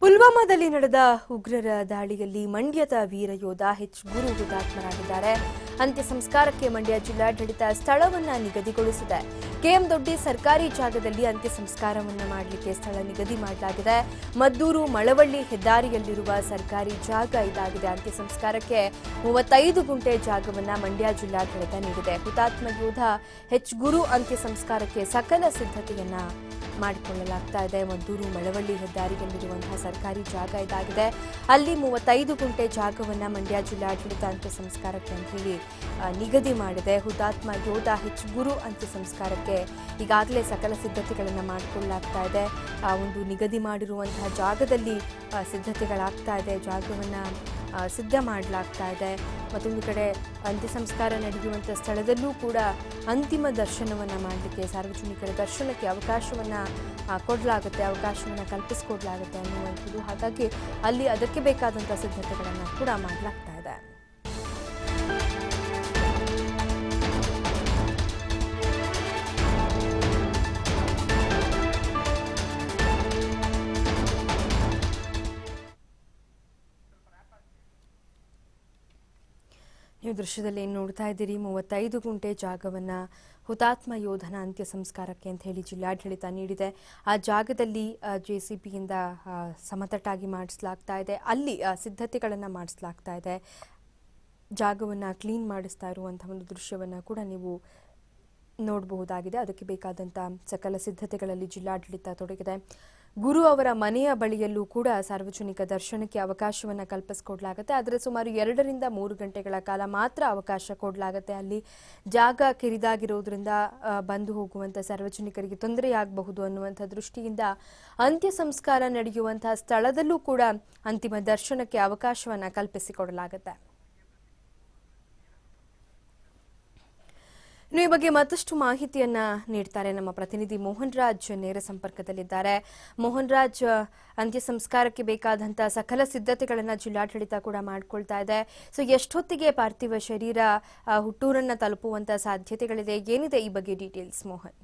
ಪುಲ್ವಾಮಾದಲ್ಲಿ ನಡೆದ ಉಗ್ರರ ದಾಳಿಯಲ್ಲಿ ಮಂಡ್ಯದ ವೀರ ಯೋಧ ಹೆಚ್ ಗುರು ಹುತಾತ್ಮರಾಗಿದ್ದಾರೆ. ಅಂತ್ಯ ಸಂಸ್ಕಾರಕ್ಕೆ ಮಂಡ್ಯ ಜಿಲ್ಲಾಡಳಿತ ಸ್ಥಳವನ್ನ ನಿಗದಿಗೊಳಿಸಿದೆ. ಕೆಎಂ ದೊಡ್ಡಿ ಸರ್ಕಾರಿ ಜಾಗದಲ್ಲಿ ಅಂತ್ಯ ಸಂಸ್ಕಾರವನ್ನು ಮಾಡಲಿಕ್ಕೆ ಸ್ಥಳ ನಿಗದಿ ಮಾಡಲಾಗಿದೆ. ಮದ್ದೂರು, ಮಳವಳ್ಳಿ ಹೆದ್ದಾರಿಯಲ್ಲಿರುವ ಸರ್ಕಾರಿ ಜಾಗ ಇದಾಗಿದೆ. ಅಂತ್ಯ ಸಂಸ್ಕಾರಕ್ಕೆ ಮೂವತ್ತೈದು ಗುಂಟೆ ಜಾಗವನ್ನು ಮಂಡ್ಯ ಜಿಲ್ಲಾಡಳಿತ ನೀಡಿದೆ. ಹುತಾತ್ಮ ಯೋಧ ಹೆಚ್ ಗುರು ಅಂತ್ಯ ಸಂಸ್ಕಾರಕ್ಕೆ ಸಕಲ ಸಿದ್ಧತೆಯನ್ನ ಮಾಡಿಕೊಳ್ಳಲಾಗ್ತಾ ಇದೆ. ಮದ್ದೂರು ಮಳವಳ್ಳಿ ಹೆದ್ದಾರಿಯಲ್ಲಿರುವಂತಹ ಸರ್ಕಾರಿ ಜಾಗ ಇದಾಗಿದೆ. ಅಲ್ಲಿ ಮೂವತ್ತೈದು ಗುಂಟೆ ಜಾಗವನ್ನ ಮಂಡ್ಯ ಜಿಲ್ಲಾಡಳಿತ ಅಂತ್ಯ ಸಂಸ್ಕಾರಕ್ಕೆ ಅಂತ ಹೇಳಿ ಆ, ನಿಗದಿ ಮಾಡಿದೆ. ಹುತಾತ್ಮ ಯೋಧ ಹೆಚ್ ಗುರು ಅಂತ್ಯ ಸಂಸ್ಕಾರಕ್ಕೆ ಈಗಾಗಲೇ ಸಕಲ ಸಿದ್ಧತೆಗಳನ್ನು ಮಾಡಿಕೊಳ್ಳಲಾಗ್ತಾ ಇದೆ. ಆ ಒಂದು ನಿಗದಿ ಮಾಡಿರುವಂತಹ ಜಾಗದಲ್ಲಿ ಸಿದ್ಧತೆಗಳಾಗ್ತಾ ಇದೆ. ಜಾಗವನ್ನು ಸಿದ್ಧ ಮಾಡಲಾಗ್ತಾ ಇದೆ. ಮತ್ತೊಂದು ಕಡೆ ಅಂತ್ಯ ಸಂಸ್ಕಾರ ನಡೆಯುವಂಥ ಸ್ಥಳದಲ್ಲೂ ಕೂಡ ಅಂತಿಮ ದರ್ಶನವನ್ನು ಮಾಡಲಿಕ್ಕೆ, ಸಾರ್ವಜನಿಕರ ದರ್ಶನಕ್ಕೆ ಅವಕಾಶವನ್ನು ಕೊಡಲಾಗುತ್ತೆ, ಅವಕಾಶವನ್ನು ಕಲ್ಪಿಸಿಕೊಡ್ಲಾಗುತ್ತೆ ಅನ್ನುವಂಥದ್ದು. ಹಾಗಾಗಿ ಅಲ್ಲಿ ಅದಕ್ಕೆ ಬೇಕಾದಂಥ ಸಿದ್ಧತೆಗಳನ್ನು ಕೂಡ ಮಾಡಲಾಗ್ತಾ ನೀವು ದೃಶ್ಯದಲ್ಲಿ ಏನು ನೋಡ್ತಾ ಇದ್ದೀರಿ, ಮೂವತ್ತೈದು ಗುಂಟೆ ಜಾಗವನ್ನ ಹುತಾತ್ಮ ಯೋಧನ ಅಂತ್ಯ ಸಂಸ್ಕಾರಕ್ಕೆ ಅಂತ ಹೇಳಿ ಜಿಲ್ಲಾಡಳಿತ ನೀಡಿದೆ. ಆ ಜಾಗದಲ್ಲಿ ಜೆ ಸಿ ಬಿಯಿಂದ ಸಮತಟ್ಟಾಗಿ ಮಾಡಿಸಲಾಗ್ತಾ ಇದೆ. ಅಲ್ಲಿ ಸಿದ್ಧತೆಗಳನ್ನು ಮಾಡಿಸಲಾಗ್ತಾ ಇದೆ. ಜಾಗವನ್ನು ಕ್ಲೀನ್ ಮಾಡಿಸ್ತಾ ಇರುವಂಥ ಒಂದು ದೃಶ್ಯವನ್ನು ಕೂಡ ನೀವು ನೋಡಬಹುದಾಗಿದೆ. ಅದಕ್ಕೆ ಬೇಕಾದಂಥ ಸಕಲ ಸಿದ್ಧತೆಗಳಲ್ಲಿ ಜಿಲ್ಲಾಡಳಿತ ತೊಡಗಿದೆ. ಗುರು ಅವರ ಮನೆಯ ಬಳಿಯಲ್ಲೂ ಕೂಡ ಸಾರ್ವಜನಿಕ ದರ್ಶನಕ್ಕೆ ಅವಕಾಶವನ್ನು ಕಲ್ಪಿಸಿಕೊಡ್ಲಾಗುತ್ತೆ. ಆದರೆ ಸುಮಾರು ಎರಡರಿಂದ ಮೂರು ಗಂಟೆಗಳ ಕಾಲ ಮಾತ್ರ ಅವಕಾಶ ಕೊಡಲಾಗುತ್ತೆ. ಅಲ್ಲಿ ಜಾಗ ಕಿರಿದಾಗಿರೋದ್ರಿಂದ ಬಂದು ಹೋಗುವಂಥ ಸಾರ್ವಜನಿಕರಿಗೆ ತೊಂದರೆಯಾಗಬಹುದು ಅನ್ನುವಂಥ ದೃಷ್ಟಿಯಿಂದ ಅಂತ್ಯ ಸಂಸ್ಕಾರ ನಡೆಯುವಂತಹ ಸ್ಥಳದಲ್ಲೂ ಕೂಡ ಅಂತಿಮ ದರ್ಶನಕ್ಕೆ ಅವಕಾಶವನ್ನು ಕಲ್ಪಿಸಿಕೊಡಲಾಗುತ್ತೆ. ಇನ್ನು ಈ ಬಗ್ಗೆ ಮತ್ತಷ್ಟು ಮಾಹಿತಿಯನ್ನ ನೀಡ್ತಾರೆ ನಮ್ಮ ಪ್ರತಿನಿಧಿ ಮೋಹನ್ ರಾಜ್ ನೇರ ಸಂಪರ್ಕದಲ್ಲಿದ್ದಾರೆ. ಮೋಹನ್ ರಾಜ್ ಅಂತ್ಯ ಸಂಸ್ಕಾರಕ್ಕೆ ಬೇಕಾದಂತಹ ಸಕಲ ಸಿದ್ಧತೆಗಳನ್ನ ಜಿಲ್ಲಾಡಳಿತ ಕೂಡ ಮಾಡ್ಕೊಳ್ತಾ ಇದೆ. ಸೊ ಎಷ್ಟೊತ್ತಿಗೆ ಪಾರ್ಥಿವ ಶರೀರ ಹುಟ್ಟೂರನ್ನ ತಲುಪುವಂತ ಸಾಧ್ಯತೆಗಳಿದೆ? ಏನಿದೆ ಈ ಬಗ್ಗೆ ಡೀಟೇಲ್ಸ್ ಮೋಹನ್?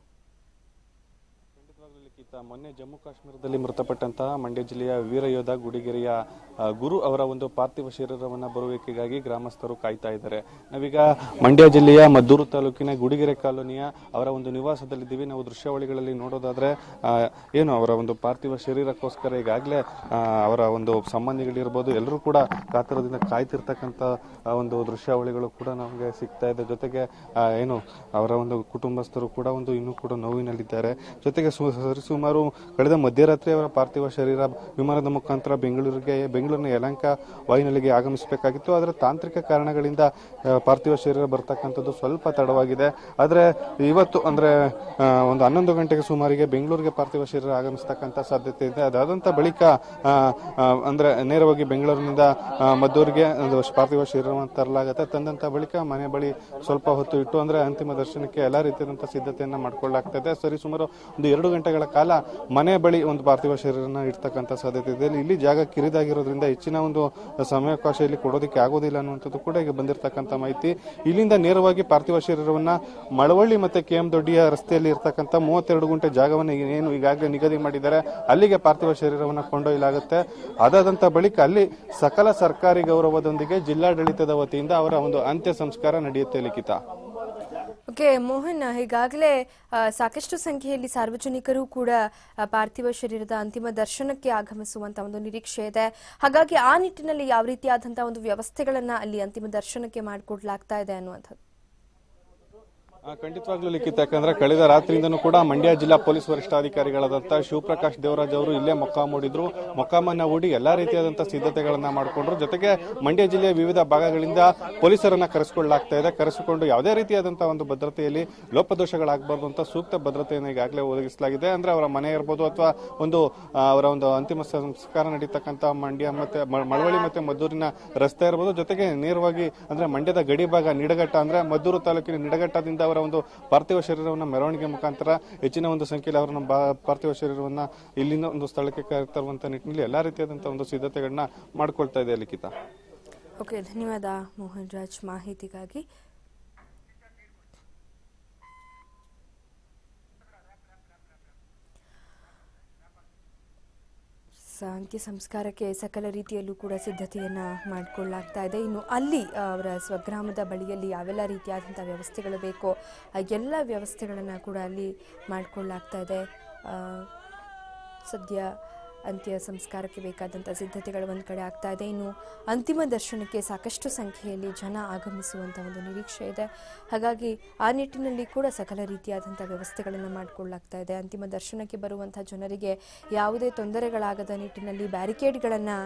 ಮೊನ್ನೆ ಜಮ್ಮು ಕಾಶ್ಮೀರದಲ್ಲಿ ಮೃತಪಟ್ಟಂತಹ ಮಂಡ್ಯ ಜಿಲ್ಲೆಯ ವೀರಯೋಧ ಗುಡಿಗೆರೆಯ ಗುರು ಅವರ ಒಂದು ಪಾರ್ಥಿವ ಶರೀರವನ್ನು ಬರುವಿಕೆಗಾಗಿ ಗ್ರಾಮಸ್ಥರು ಕಾಯ್ತಾ ಇದ್ದಾರೆ. ನಾವೀಗ ಮಂಡ್ಯ ಜಿಲ್ಲೆಯ ಮದ್ದೂರು ತಾಲೂಕಿನ ಗುಡಿಗೆರೆ ಕಾಲೋನಿಯ ಅವರ ಒಂದು ನಿವಾಸದಲ್ಲಿದ್ದೀವಿ. ನಾವು ದೃಶ್ಯಾವಳಿಗಳಲ್ಲಿ ನೋಡೋದಾದ್ರೆ ಏನು ಅವರ ಒಂದು ಪಾರ್ಥಿವ ಶರೀರಕ್ಕೋಸ್ಕರ ಈಗಾಗಲೇ ಅವರ ಒಂದು ಸಂಬಂಧಿಗಳಿರ್ಬೋದು, ಎಲ್ಲರೂ ಕೂಡ ಕಾತರದಿಂದ ಕಾಯ್ತಿರ್ತಕ್ಕಂಥ ಒಂದು ದೃಶ್ಯಾವಳಿಗಳು ಕೂಡ ನಮಗೆ ಸಿಗ್ತಾ ಇದೆ. ಜೊತೆಗೆ ಏನು, ಅವರ ಒಂದು ಕುಟುಂಬಸ್ಥರು ಕೂಡ ಒಂದು ಇನ್ನೂ ಕೂಡ ನೋವಿನಲ್ಲಿದ್ದಾರೆ. ಜೊತೆಗೆ ಸು- ಸರಿಸುಮಾರು ಕಳೆದ ಮಧ್ಯರಾತ್ರಿ ಅವರ ಪಾರ್ಥಿವ ಶರೀರ ವಿಮಾನದ ಮುಖಾಂತರ ಬೆಂಗಳೂರಿಗೆ, ಬೆಂಗಳೂರಿನ ಯಲಂಕ ವಾಯುನೆಲೆಗೆ ಆಗಮಿಸಬೇಕಾಗಿತ್ತು. ಆದರೆ ತಾಂತ್ರಿಕ ಕಾರಣಗಳಿಂದ ಪಾರ್ಥಿವ ಶರೀರ ಬರ್ತಕ್ಕಂಥದ್ದು ಸ್ವಲ್ಪ ತಡವಾಗಿದೆ. ಆದರೆ ಇವತ್ತು ಅಂದರೆ ಒಂದು ಹನ್ನೊಂದು ಗಂಟೆಗೆ ಸುಮಾರಿಗೆ ಬೆಂಗಳೂರಿಗೆ ಪಾರ್ಥಿವ ಶರೀರ ಆಗಮಿಸ್ತಕ್ಕಂಥ ಸಾಧ್ಯತೆ ಇದೆ. ಅದಾದಂಥ ಬಳಿಕ ಅಂದ್ರೆ ನೇರವಾಗಿ ಬೆಂಗಳೂರಿನಿಂದ ಮದ್ದೂರಿಗೆ ಒಂದು ಪಾರ್ಥಿವ ಶರೀರವನ್ನು ತರಲಾಗುತ್ತೆ. ತಂದಂಥ ಬಳಿಕ ಮನೆ ಬಳಿ ಸ್ವಲ್ಪ ಹೊತ್ತು ಇಟ್ಟು, ಅಂದರೆ ಅಂತಿಮ ದರ್ಶನಕ್ಕೆ ಎಲ್ಲ ರೀತಿಯಾದಂಥ ಸಿದ್ಧತೆಯನ್ನು ಮಾಡಿಕೊಳ್ಳಲಾಗ್ತದೆ ಸರಿ, ಸುಮಾರು ಒಂದು ಎರಡು ಗಂಟೆಗಳ ಕಾಲ ಮನೆ ಬಳಿ ಒಂದು ಪಾರ್ಥಿವ ಶರೀರನ ಇಡ್ತಕ್ಕಂಥ ಸಾಧ್ಯತೆ ಇದೆ. ಇಲ್ಲಿ ಜಾಗ ಕಿರಿದಾಗಿರೋದ್ರಿಂದ ಹೆಚ್ಚಿನ ಒಂದು ಸಮಯಾವಕಾಶ ಇಲ್ಲಿ ಕೊಡೋದಕ್ಕೆ ಆಗೋದಿಲ್ಲ ಅನ್ನುವಂಥದ್ದು ಕೂಡ ಈಗ ಬಂದಿರತಕ್ಕಂಥ ಮಾಹಿತಿ. ಇಲ್ಲಿಂದ ನೇರವಾಗಿ ಪಾರ್ಥಿವ ಶರೀರವನ್ನು ಮಳವಳ್ಳಿ ಮತ್ತೆ ಕೆ ಎಂ ದೊಡ್ಡಿಯ ರಸ್ತೆಯಲ್ಲಿ ಇರ್ತಕ್ಕಂಥ ಮೂವತ್ತೆರಡು ಗುಂಟೆ ಜಾಗವನ್ನು ಏನು ಈಗಾಗಲೇ ನಿಗದಿ ಮಾಡಿದ್ದಾರೆ. ಅಲ್ಲಿಗೆ ಪಾರ್ಥಿವ ಶರೀರವನ್ನು ಕೊಂಡೊಯ್ಯಲಾಗುತ್ತೆ. ಅದಾದಂಥ ಬಳಿಕ ಅಲ್ಲಿ ಸಕಲ ಸರ್ಕಾರಿ ಗೌರವದೊಂದಿಗೆ ಜಿಲ್ಲಾಡಳಿತದ ವತಿಯಿಂದ ಅವರ ಒಂದು ಅಂತ್ಯ ಸಂಸ್ಕಾರ ನಡೆಯುತ್ತೆ, ಲಿಖಿತ. ಓಕೆ ಮೋಹನ್, ಈಗಾಗಲೇ ಸಾಕಷ್ಟು ಸಂಖ್ಯೆಯಲ್ಲಿ ಸಾರ್ವಜನಿಕರು ಕೂಡ ಪಾರ್ಥಿವ ಶರೀರದ ಅಂತಿಮ ದರ್ಶನಕ್ಕೆ ಆಗಮಿಸುವಂತ ಒಂದು ನಿರೀಕ್ಷೆ ಇದೆ. ಹಾಗಾಗಿ ಆ ನಿಟ್ಟಿನಲ್ಲಿ ಯಾವ ರೀತಿಯಾದಂತಹ ಒಂದು ವ್ಯವಸ್ಥೆಗಳನ್ನ ಅಲ್ಲಿ ಅಂತಿಮ ದರ್ಶನಕ್ಕೆ ಮಾಡಿಕೊಡ್ಲಾಗ್ತಾ ಇದೆ ಅನ್ನುವಂಥದ್ದು? ಖಂಡಿತವಾಗ್ಲೂ ಲಿಖಿತ. ಯಾಕಂದ್ರೆ ಕಳೆದ ರಾತ್ರಿಯಿಂದನೂ ಕೂಡ ಮಂಡ್ಯ ಜಿಲ್ಲಾ ಪೊಲೀಸ್ ವರಿಷ್ಠಾಧಿಕಾರಿಗಳಾದಂತಹ ಶಿವಪ್ರಕಾಶ್ ದೇವರಾಜ್ ಅವರು ಇಲ್ಲೇ ಮೊಕ್ಕಾಂ ಹೂಡಿದ್ರು ಮೊಕ್ಕಾಮನ್ನ ಹೂಡಿ ಎಲ್ಲಾ ರೀತಿಯಾದಂತಹ ಸಿದ್ಧತೆಗಳನ್ನ ಮಾಡಿಕೊಂಡ್ರು. ಜೊತೆಗೆ ಮಂಡ್ಯ ಜಿಲ್ಲೆಯ ವಿವಿಧ ಭಾಗಗಳಿಂದ ಪೊಲೀಸರನ್ನ ಕರೆಸಿಕೊಳ್ಳಲಾಗ್ತಾ ಇದೆ. ಕರೆಸಿಕೊಂಡು ಯಾವುದೇ ರೀತಿಯಾದಂತಹ ಒಂದು ಭದ್ರತೆಯಲ್ಲಿ ಲೋಪದೋಷಗಳಾಗಬಾರ್ದು ಅಂತ ಸೂಕ್ತ ಭದ್ರತೆಯನ್ನು ಈಗಾಗಲೇ ಒದಗಿಸಲಾಗಿದೆ. ಅಂದ್ರೆ ಅವರ ಮನೆ ಇರ್ಬೋದು ಅಥವಾ ಒಂದು ಅವರ ಒಂದು ಅಂತಿಮ ಸಂಸ್ಕಾರ ನಡೀತಕ್ಕಂತಹ ಮಂಡ್ಯ ಮತ್ತೆ ಮಳವಳ್ಳಿ ಮತ್ತೆ ಮದ್ದೂರಿನ ರಸ್ತೆ ಇರ್ಬೋದು. ಜೊತೆಗೆ ನೇರವಾಗಿ ಅಂದ್ರೆ ಮಂಡ್ಯದ ಗಡಿ ಭಾಗ ನಿಡಘಟ್ಟ ಅಂದ್ರೆ ಮದ್ದೂರು ತಾಲೂಕಿನ ನಿಡಘಟ್ಟದಿಂದ ಅವರ ಒಂದು ಪಾರ್ಥಿವ ಶರೀರವನ್ನು ಮೆರವಣಿಗೆ ಮುಖಾಂತರ ಹೆಚ್ಚಿನ ಒಂದು ಸಂಖ್ಯೆಯಲ್ಲಿ ಅವರ ಪಾರ್ಥಿವ ಶರೀರವನ್ನು ಇಲ್ಲಿನ ಒಂದು ಸ್ಥಳಕ್ಕೆ ಕರೆತರುವಂತಹ ನಿಟ್ಟಿನಲ್ಲಿ ಎಲ್ಲಾ ರೀತಿಯಾದಂತಹ ಒಂದು ಸಿದ್ಧತೆಗಳನ್ನ ಮಾಡ್ಕೊಳ್ತಾ ಇದೆ ಲಿಖಿತ ಓಕೆ ಧನ್ಯವಾದ ಮೋಹನ್ ರಾಜ್ ಮಾಹಿತಿಗಾಗಿ. ಅಂತ್ಯ ಸಂಸ್ಕಾರಕ್ಕೆ ಸಕಲ ರೀತಿಯಲ್ಲೂ ಕೂಡ ಸಿದ್ಧತೆಯನ್ನು ಮಾಡಿಕೊಳ್ಳಾಗ್ತಾ ಇದೆ. ಇನ್ನು ಅಲ್ಲಿ ಅವರ ಸ್ವಗ್ರಾಮದ ಬಳಿಯಲ್ಲಿ ಯಾವೆಲ್ಲ ರೀತಿಯಾದಂಥ ವ್ಯವಸ್ಥೆಗಳು ಬೇಕೋ ಎಲ್ಲ ವ್ಯವಸ್ಥೆಗಳನ್ನು ಕೂಡ ಅಲ್ಲಿ ಮಾಡಿಕೊಳ್ಳಾಗ್ತಾ ಇದೆ. ಸದ್ಯ ಅಂತ್ಯ ಸಂಸ್ಕಾರಕ್ಕೆ ಬೇಕಾದಂಥ ಸಿದ್ಧತೆಗಳು ಒಂದು ಕಡೆ ಆಗ್ತಾ ಇದೆ. ಇನ್ನು ಅಂತಿಮ ದರ್ಶನಕ್ಕೆ ಸಾಕಷ್ಟು ಸಂಖ್ಯೆಯಲ್ಲಿ ಜನ ಆಗಮಿಸುವಂಥ ಒಂದು ನಿರೀಕ್ಷೆ ಇದೆ. ಹಾಗಾಗಿ ಆ ನಿಟ್ಟಿನಲ್ಲಿ ಕೂಡ ಸಕಲ ರೀತಿಯಾದಂಥ ವ್ಯವಸ್ಥೆಗಳನ್ನು ಮಾಡಿಕೊಳ್ಳಾಗ್ತಾ ಇದೆ. ಅಂತಿಮ ದರ್ಶನಕ್ಕೆ ಬರುವಂಥ ಜನರಿಗೆ ಯಾವುದೇ ತೊಂದರೆಗಳಾಗದ ನಿಟ್ಟಿನಲ್ಲಿ ಬ್ಯಾರಿಕೇಡ್ಗಳನ್ನು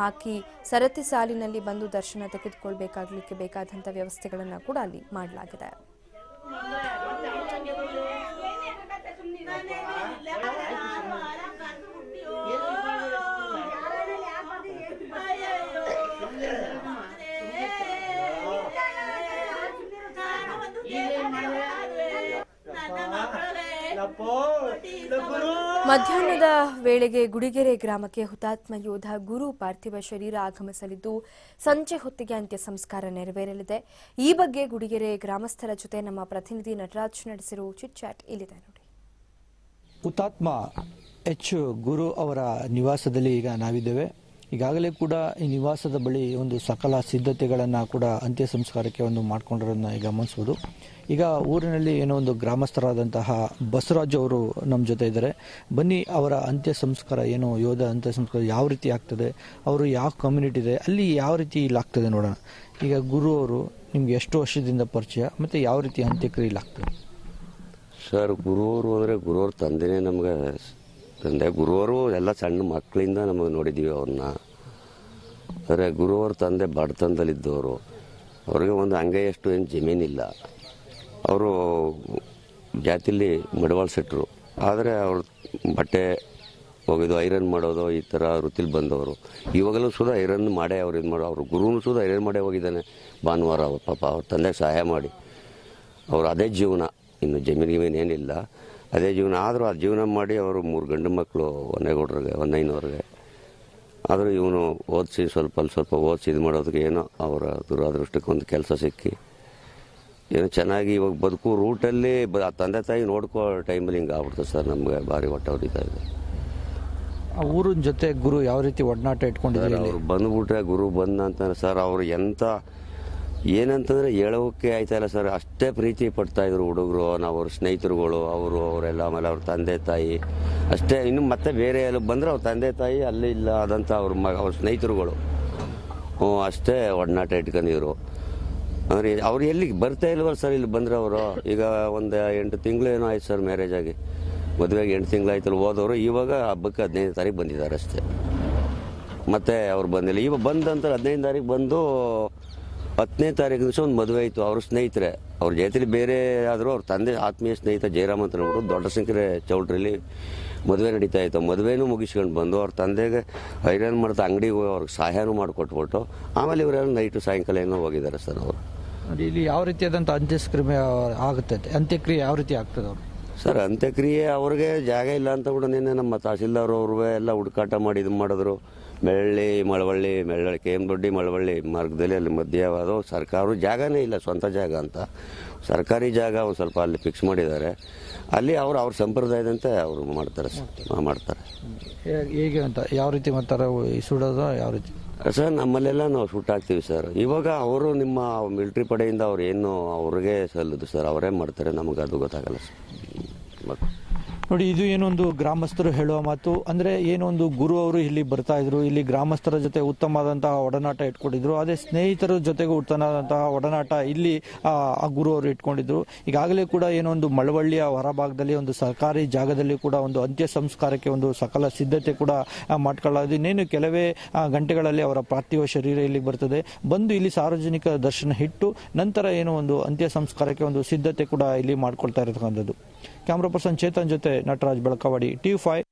ಹಾಕಿ ಸರತಿ ಸಾಲಿನಲ್ಲಿ ಬಂದು ದರ್ಶನ ತೆಗೆದುಕೊಳ್ಬೇಕಾಗಲಿಕ್ಕೆ ಬೇಕಾದಂಥ ವ್ಯವಸ್ಥೆಗಳನ್ನು ಕೂಡ ಅಲ್ಲಿ ಮಾಡಲಾಗಿದೆ. ಮಧ್ಯಾಹ್ನದ ವೇಳೆಗೆ ಗುಡಿಗೆರೆ ಗ್ರಾಮಕ್ಕೆ ಹುತಾತ್ಮ ಯೋಧ ಗುರು ಪಾರ್ಥಿವ ಶರೀರ ಆಗಮಿಸಲಿದ್ದು ಸಂಜೆ ಹೊತ್ತಿಗೆ ಅಂತ್ಯ ಸಂಸ್ಕಾರ ನೆರವೇರಲಿದೆ. ಈ ಬಗ್ಗೆ ಗುಡಿಗೆರೆ ಗ್ರಾಮಸ್ಥರ ಜೊತೆ ನಮ್ಮ ಪ್ರತಿನಿಧಿ ನಟರಾಜ್ ನಡೆಸಿರುವ ಚಿಟ್ಚಾಟ್ ಇಲ್ಲಿದೆ ನೋಡಿ. ಹುತಾತ್ಮ ಎಚ್ ಗುರು ಅವರ ನಿವಾಸದಲ್ಲಿ ಈಗ ನಾವಿದ್ದೇವೆ. ಈಗಾಗಲೇ ಕೂಡ ಈ ನಿವಾಸದ ಬಳಿ ಒಂದು ಸಕಲ ಸಿದ್ಧತೆಗಳನ್ನು ಕೂಡ ಅಂತ್ಯ ಸಂಸ್ಕಾರಕ್ಕೆ ಒಂದು ಮಾಡಿಕೊಂಡಿರೋದನ್ನ ಈಗ ಗಮನಿಸ್ಬೋದು. ಈಗ ಊರಿನಲ್ಲಿ ಏನೋ ಒಂದು ಗ್ರಾಮಸ್ಥರಾದಂತಹ ಬಸವರಾಜ್ ಅವರು ನಮ್ಮ ಜೊತೆ ಇದ್ದಾರೆ. ಬನ್ನಿ, ಅವರ ಅಂತ್ಯ ಸಂಸ್ಕಾರ ಏನು, ಯೋಧ ಅಂತ್ಯ ಸಂಸ್ಕಾರ ಯಾವ ರೀತಿ ಆಗ್ತದೆ, ಅವರು ಯಾವ ಕಮ್ಯುನಿಟಿ ಇದೆ, ಅಲ್ಲಿ ಯಾವ ರೀತಿ ಇಲ್ಲಿ ಆಗ್ತದೆ ನೋಡೋಣ. ಈಗ ಗುರು ಅವರು ನಿಮ್ಗೆ ಎಷ್ಟು ವರ್ಷದಿಂದ ಪರಿಚಯ, ಮತ್ತು ಯಾವ ರೀತಿ ಅಂತ್ಯಕ್ರಿಯೆ ಆಗ್ತದೆ? ಸರ್ ಗುರುವರು ಅಂದರೆ ಗುರುವ್ರ ತಂದೆನೇ ನಮ್ಗೆ ತಂದೆ ಗುರುವರು ಎಲ್ಲ ಸಣ್ಣ ಮಕ್ಕಳಿಂದ ನಮಗೆ ನೋಡಿದ್ದೀವಿ ಅವ್ರನ್ನ. ಆದರೆ ಗುರುವಾರ ತಂದೆ ಬಡತನದಲ್ಲಿದ್ದವರು. ಅವ್ರಿಗೆ ಒಂದು ಅಂಗೈಯಷ್ಟು ಏನು ಜಮೀನಿಲ್ಲ. ಅವರು ಜಾತಿಲಿ ಮಡವಾಳ ಸೆಟ್ರು ಆದರೆ ಅವ್ರ ಬಟ್ಟೆ ಹೋಗಿದ್ದು ಐರನ್ ಮಾಡೋದು ಈ ಥರ ವೃತ್ತಿಲಿ ಬಂದವರು. ಇವಾಗಲೂ ಸುಧಾ ಐರನ್ ಮಾಡೇ ಅವ್ರು ಇದು ಮಾಡೋ. ಅವ್ರ ಗುರುನು ಸುಧಾ ಐರನ್ ಮಾಡೇ ಹೋಗಿದ್ದಾನೆ ಭಾನುವಾರ ಪಾಪ. ಅವ್ರ ತಂದೆಗೆ ಸಹಾಯ ಮಾಡಿ. ಅವ್ರು ಅದೇ ಜೀವನ. ಇನ್ನು ಜಮೀನು ಏನಿಲ್ಲ ಅದೇ ಜೀವನ. ಆದರೂ ಆ ಜೀವನ ಮಾಡಿ ಅವರು ಮೂರು ಗಂಡು ಮಕ್ಕಳು ಒಂದೇಗೌಡ್ರಿಗೆ ಒಂದೈನವ್ರಿಗೆ ಆದರೂ ಇವನು ಓದಿಸಿ ಸ್ವಲ್ಪ ಅಲ್ಲಿ ಸ್ವಲ್ಪ ಓದಿಸಿ ಇದು ಮಾಡೋದಕ್ಕೆ ಏನೋ ಅವರ ದುರಾದೃಷ್ಟಕ್ಕೆ ಒಂದು ಕೆಲಸ ಸಿಕ್ಕಿ. ಏನೋ ಚೆನ್ನಾಗಿ ಇವಾಗ ಬದುಕು ರೂಟಲ್ಲಿ ಬ ಆ ತಂದೆ ತಾಯಿ ನೋಡ್ಕೋ ಟೈಮಲ್ಲಿ ಹಿಂಗೆ ಆಗ್ಬಿಡ್ತದೆ ಸರ್ ನಮಗೆ ಭಾರಿ ಹೊಟ್ಟೆ ಹೊಡಿತಾ ಇದೆ. ಆ ಊರಿನ ಜೊತೆ ಗುರು ಯಾವ ರೀತಿ ಒಡನಾಟ ಇಟ್ಕೊಂಡಿದ್ದಾರೆ ಅವ್ರು ಬಂದ್ಬಿಟ್ರೆ ಗುರು ಬಂದ ಅಂತ ಸರ್ ಅವರು ಎಂತ ಏನಂತಂದ್ರೆ ಹೇಳೋಕೆ ಆಯ್ತಲ್ಲ ಸರ್. ಅಷ್ಟೇ ಪ್ರೀತಿ ಪಡ್ತಾ ಇದ್ರು ಹುಡುಗರು ನಾವು ಅವ್ರ ಸ್ನೇಹಿತರುಗಳು, ಅವರು, ಅವರೆಲ್ಲ ಆಮೇಲೆ ಅವ್ರ ತಂದೆ ತಾಯಿ. ಅಷ್ಟೇ, ಇನ್ನು ಮತ್ತೆ ಬೇರೆ ಎಲ್ಲ ಬಂದ್ರೆ ಅವ್ರ ತಂದೆ ತಾಯಿ ಅಲ್ಲಿ ಇಲ್ಲ ಆದಂಥ ಅವ್ರ ಮ, ಅವ್ರ ಸ್ನೇಹಿತರುಗಳು. ಹ್ಞೂ, ಅಷ್ಟೇ ಒಡನಾಟ ಇಟ್ಕೊಂಡಿದ್ರು. ಅಂದ್ರೆ ಅವ್ರು ಎಲ್ಲಿಗೆ ಬರ್ತಾ ಇಲ್ವಲ್ಲ ಸರ್ ಇಲ್ಲಿ ಬಂದ್ರೆ ಅವರು? ಈಗ ಒಂದು ಎಂಟು ತಿಂಗಳು ಏನೋ ಆಯ್ತು ಸರ್ ಮ್ಯಾರೇಜ್ ಆಗಿ. ಮದುವೆಗೆ ಎಂಟು ತಿಂಗಳು ಆಯ್ತಲ್ಲ ಹೋದವರು, ಇವಾಗ ಹಬ್ಬಕ್ಕೆ ಹದಿನೈದು ತಾರೀಕು ಬಂದಿದ್ದಾರೆ ಅಷ್ಟೇ. ಮತ್ತೆ ಅವ್ರು ಬಂದಿಲ್ಲ. ಇವಾಗ ಬಂದಂತ ಹದಿನೈದು ತಾರೀಕು ಬಂದು ಹತ್ತನೇ ತಾರೀಕು ದಿವಸ ಒಂದು ಮದುವೆ ಆಯಿತು. ಅವ್ರ ಸ್ನೇಹಿತರೆ ಅವ್ರ ಜಯತ್ರಿ ಬೇರೆ ಆದರೂ ಅವ್ರ ತಂದೆ ಆತ್ಮೀಯ ಸ್ನೇಹಿತ ಜಯರಾಮ್ ಅಂತ ಹೇಳ್ಬಿಟ್ಟು ದೊಡ್ಡ ಸಂಖ್ಯೆ ಚೌಟ್ರಲ್ಲಿ ಮದುವೆ ನಡೀತಾ ಇತ್ತು. ಮದುವೆನೂ ಮುಗಿಸ್ಕೊಂಡು ಬಂದು ಅವ್ರ ತಂದೆಗೆ ಐರನ್ ಮಾಡ್ತಾ ಅಂಗಡಿಗೆ ಹೋಗಿ ಅವ್ರಿಗೆ ಸಹಾಯನೂ ಮಾಡಿಕೊಟ್ಬಿಟ್ಟು ಆಮೇಲೆ ಇವರೆಲ್ಲ ನೈಟು ಸಾಯಂಕಾಲ ಏನೋ ಹೋಗಿದ್ದಾರೆ ಸರ್ ಅವರು. ಇಲ್ಲಿ ಯಾವ ರೀತಿಯಾದಂಥ ಅಂತ್ಯಕ್ರಿಯೆ ಆಗುತ್ತೆ? ಅಂತ್ಯಕ್ರಿಯೆ ಯಾವ ರೀತಿ ಆಗ್ತದೆ ಅವರು? ಸರ್ ಅಂತ್ಯಕ್ರಿಯೆ ಅವ್ರಿಗೆ ಜಾಗ ಇಲ್ಲ ಅಂತ ಕೂಡ ನಿನ್ನೆ ನಮ್ಮ ತಹಸೀಲ್ದಾರ್ ಅವ್ರವೇ ಎಲ್ಲ ಹುಡುಕಾಟ ಮಾಡಿ ಇದು ಮಾಡಿದ್ರು. ಮೆಳ್ಳಿ ಮಳವಳ್ಳಿ ಮೆಳ್ಳಿ ಕೆ ಎಂ ದೊಡ್ಡಿ ಮಳವಳ್ಳಿ ಮಾರ್ಗದಲ್ಲಿ ಅಲ್ಲಿ ಮಧ್ಯವಾದ ಸರ್ಕಾರವು ಜಾಗನೇ ಇಲ್ಲ ಸ್ವಂತ ಜಾಗ ಅಂತ. ಸರ್ಕಾರಿ ಜಾಗ ಒಂದು ಸ್ವಲ್ಪ ಅಲ್ಲಿ ಫಿಕ್ಸ್ ಮಾಡಿದ್ದಾರೆ. ಅಲ್ಲಿ ಅವರು ಅವ್ರ ಸಂಪ್ರದಾಯದಂತೆ ಅವರು ಮಾಡ್ತಾರೆ ಸರ್. ಮಾಡ್ತಾರೆ. ಹೇಗೆ ಅಂತ ಯಾವ ರೀತಿ ಮಾಡ್ತಾರೆ ಸುಡೋದು ಯಾವ ರೀತಿ? ಸರ್ ನಮ್ಮಲ್ಲೆಲ್ಲ ನಾವು ಶೂಟ್ ಹಾಕ್ತೀವಿ ಸರ್. ಇವಾಗ ಅವರು ನಿಮ್ಮ ಮಿಲ್ಟ್ರಿ ಪಡೆಯಿಂದ ಅವ್ರು ಏನು ಅವ್ರಿಗೆ ಸಲ್ಲದು ಸರ್ ಅವರೇ ಮಾಡ್ತಾರೆ ನಮಗೆ ಅದು ಗೊತ್ತಾಗಲ್ಲ ಸರ್. ಮತ್ತೆ ನೋಡಿ, ಇದು ಏನೊಂದು ಗ್ರಾಮಸ್ಥರು ಹೇಳುವ ಮಾತು. ಅಂದ್ರೆ ಏನೊಂದು ಗುರು ಅವರು ಇಲ್ಲಿ ಬರ್ತಾ ಇದ್ರು, ಇಲ್ಲಿ ಗ್ರಾಮಸ್ಥರ ಜೊತೆ ಉತ್ತಮವಾದಂತಹ ಒಡನಾಟ ಇಟ್ಕೊಂಡಿದ್ರು. ಅದೇ ಸ್ನೇಹಿತರ ಜೊತೆಗೂ ಉತ್ತಮವಾದಂತಹ ಒಡನಾಟ ಇಲ್ಲಿ, ಆ ಗುರು ಅವರು ಇಟ್ಕೊಂಡಿದ್ರು. ಈಗಾಗಲೇ ಕೂಡ ಏನೊಂದು ಮಳವಳ್ಳಿಯ ಹೊರಭಾಗದಲ್ಲಿ ಒಂದು ಸರ್ಕಾರಿ ಜಾಗದಲ್ಲಿ ಕೂಡ ಒಂದು ಅಂತ್ಯ ಸಂಸ್ಕಾರಕ್ಕೆ ಒಂದು ಸಕಲ ಸಿದ್ಧತೆ ಕೂಡ ಮಾಡ್ಕೊಳ್ಳೋದು ಇನ್ನೇನು ಕೆಲವೇ ಗಂಟೆಗಳಲ್ಲಿ ಅವರ ಪಾರ್ಥಿವ ಶರೀರ ಇಲ್ಲಿ ಬರ್ತದೆ. ಬಂದು ಇಲ್ಲಿ ಸಾರ್ವಜನಿಕ ದರ್ಶನ ಇಟ್ಟು, ನಂತರ ಏನೋ ಒಂದು ಅಂತ್ಯ ಸಂಸ್ಕಾರಕ್ಕೆ ಒಂದು ಸಿದ್ಧತೆ ಕೂಡ ಇಲ್ಲಿ ಮಾಡ್ಕೊಳ್ತಾ ಇರತಕ್ಕಂಥದ್ದು. ಕ್ಯಾಮ್ರಾ ಪರ್ಸನ್ ಚೇತನ್ ಜೊತೆ ನಟರಾಜ್ ಬೆಳಕವಾಡಿ ಟಿ ಫೈವ್.